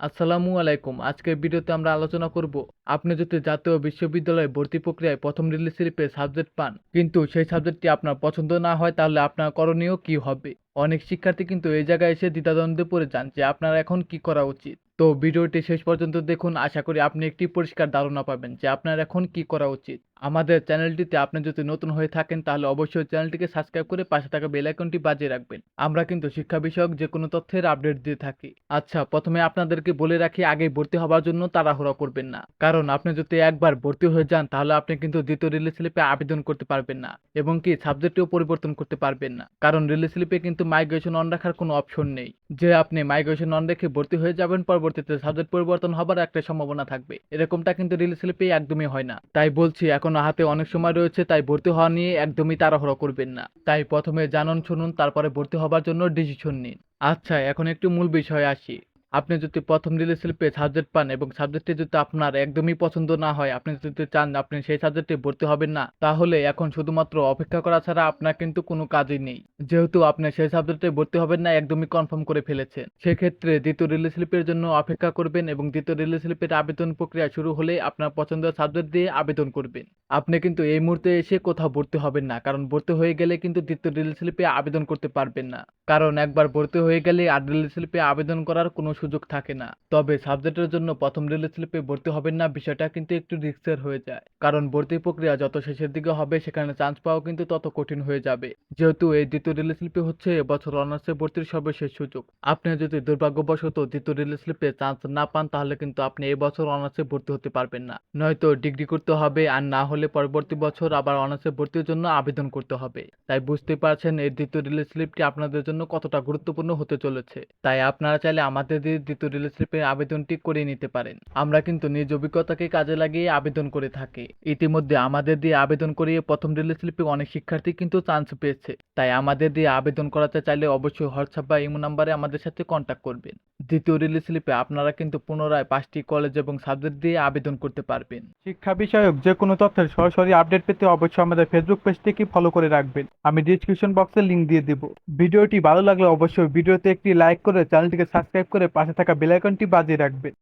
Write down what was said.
আসসালামু আলাইকুম। আজকের ভিডিওতে আমরা আলোচনা করব, আপনি যদি জাতীয় বিশ্ববিদ্যালয়ে ভর্তি প্রক্রিয়ায় প্রথম রিলিজ স্লিপে সাবজেক্ট পান, কিন্তু সেই সাবজেক্টটি আপনার পছন্দ না হয়, তাহলে আপনার করণীয় কি হবে? অনেক শিক্ষার্থী কিন্তু এই জায়গায় এসে দ্বিধাদ্বন্দ্বে পড়ে যান যে আপনার এখন কি করা উচিত। তো ভিডিওটি শেষ পর্যন্ত দেখুন। আশা করি আপনি একটি পরিষ্কার ধারণা পাবেন যে আপনার এখন কি করা উচিত। আমাদের চ্যানেলটিতে আপনি যদি নতুন হয়ে থাকেন, তাহলে অবশ্যই চ্যানেলটিকে সাবস্ক্রাইব করে পাশে থাকা বেল আইকনটি বাজিয়ে রাখবেন। আমরা কিন্তু শিক্ষা বিষয়ক যে কোনো তথ্যের আপডেট দিয়ে থাকি। আচ্ছা প্রথমে আপনাদেরকে বলে রাখি আগে ভর্তি হওয়ার জন্য তাড়াহুড়া করবেন না। কারণ আপনি যদি একবার ভর্তি হয়ে যান, তাহলে আপনি কিন্তু দ্বিতীয় রিলিজ স্লিপে আবেদন করতে পারবেন না এবং কি সাবজেক্টেও পরিবর্তন করতে পারবেন না। কারণ রিলিজ স্লিপে কিন্তু মাইগ্রেশন অন রাখার কোনো অপশন নেই। যে আপনি মাইগ্রেশন অন রেখে ভর্তি হয়ে যাবেন, পরবর্তীতে সাবজেক্ট পরিবর্তন হবার একটা সম্ভাবনা থাকবে। এরকমটা কিন্তু রিলিজ স্লিপে একদমই হয় না। তাই বলছি, এখনও হাতে অনেক সময় রয়েছে, তাই ভর্তি হওয়া নিয়ে একদমই তাড়াহুড়ো করবেন না। তাই প্রথমে জানুন, শুনুন, তারপরে ভর্তি হবার জন্য ডিসিশন নিন। আচ্ছা এখন একটু মূল বিষয়ে আসি। আপনি যদি প্রথম রিলিজ স্লিপে সাবজেক্ট পান এবং সাবজেক্টটি যদি আপনার একদমই পছন্দ না হয়, আপনি যদি চান আপনি সেই সাবজেক্টে ভর্তি হবেন না, তাহলে এখন শুধুমাত্র অপেক্ষা করা ছাড়া আপনার কিন্তু কোনো কাজই নেই। যেহেতু আপনি সেই সাবজেক্টে ভর্তি হবেন না, একদমই কনফার্ম করে ফেলেছেন। সেক্ষেত্রে দ্বিতীয় রিলিজ স্লিপের জন্য অপেক্ষা করবেন এবং দ্বিতীয় রিলিজ স্লিপের আবেদন প্রক্রিয়া শুরু হলে আপনার পছন্দের সাবজেক্ট দিয়ে আবেদন করবেন। আপনি কিন্তু এই মুহূর্তে এসে কোথাও ভর্তি হবেন না, কারণ ভর্তি হয়ে গেলে কিন্তু দ্বিতীয় রিলিজ স্লিপে আবেদন করতে পারবেন না। কারণ একবার ভর্তি হয়ে গেলে আর রিলিজ স্লিপে আবেদন করার কোনো সুযোগ থাকে না। তবে সাবজেক্টের জন্য প্রথম রিলিজ স্লিপে ভর্তি হবেন না বিষয়টা কিন্তু একটু রিস্কের হয়ে যায়। কারণ ভর্তি প্রক্রিয়া যত শেষের দিকে হবে, সেখানে চান্স পাওয়া কিন্তু তত কঠিন হয়ে যাবে। যেহেতু এই দ্বিতীয় রিলিজ স্লিপে হচ্ছে এবছর অনার্সে ভর্তির সর্বশেষ সুযোগ। আপনি যদি দুর্ভাগ্যবশত দ্বিতীয় রিলিজ স্লিপে চান্স না পান, তাহলে কিন্তু আপনি এবছর অনার্সে ভর্তি হতে পারবেন না। নয়তো ডিগ্রি করতে হবে আর না হলে পরবর্তী বছর আবার অনার্সে ভর্তির জন্য আবেদন করতে হবে। তাই বুঝতে পারছেন এই দ্বিতীয় রিলিজ স্লিপটি আপনাদের জন্য কতটা গুরুত্বপূর্ণ হতে চলেছে। তাই আপনারা চাইলে আমাদের দিয়ে দ্বিতীয় ডিলারশিপের আবেদনটি করে নিতে পারেন। আমরা কিন্তু নিজ অভিজ্ঞতাকে কাজে লাগিয়ে আবেদন করে থাকি। ইতিমধ্যে আমাদের দিয়ে আবেদন করিয়ে প্রথম ডিলারশিপে অনেক শিক্ষার্থী কিন্তু চান্স পেয়েছে। তাই আমাদের দিয়ে আবেদন করাতে চাইলে অবশ্যই হোয়াটসঅ্যাপ বা ইমো নাম্বারে আমাদের সাথে কন্ট্যাক্ট করবেন। দ্বিতীয় রিলিজ স্লিপে আপনারা কিন্তু পুনরায় পাঁচটি কলেজ এবং সাবজেক্ট দিয়ে আবেদন করতে পারবেন। শিক্ষা বিষয়ক যে কোনো তথ্যের সরাসরি আপডেট পেতে অবশ্যই আমাদের ফেসবুক পেজটিকে ফলো করে রাখবেন। আমি ডিসক্রিপশন বক্সে লিংক দিয়ে দেব। ভিডিওটি ভালো লাগলে অবশ্যই ভিডিওতে একটি লাইক করে চ্যানেলটিকে সাবস্ক্রাইব করে পাশে থাকা বেলাইকনটি বাজিয়ে রাখবেন।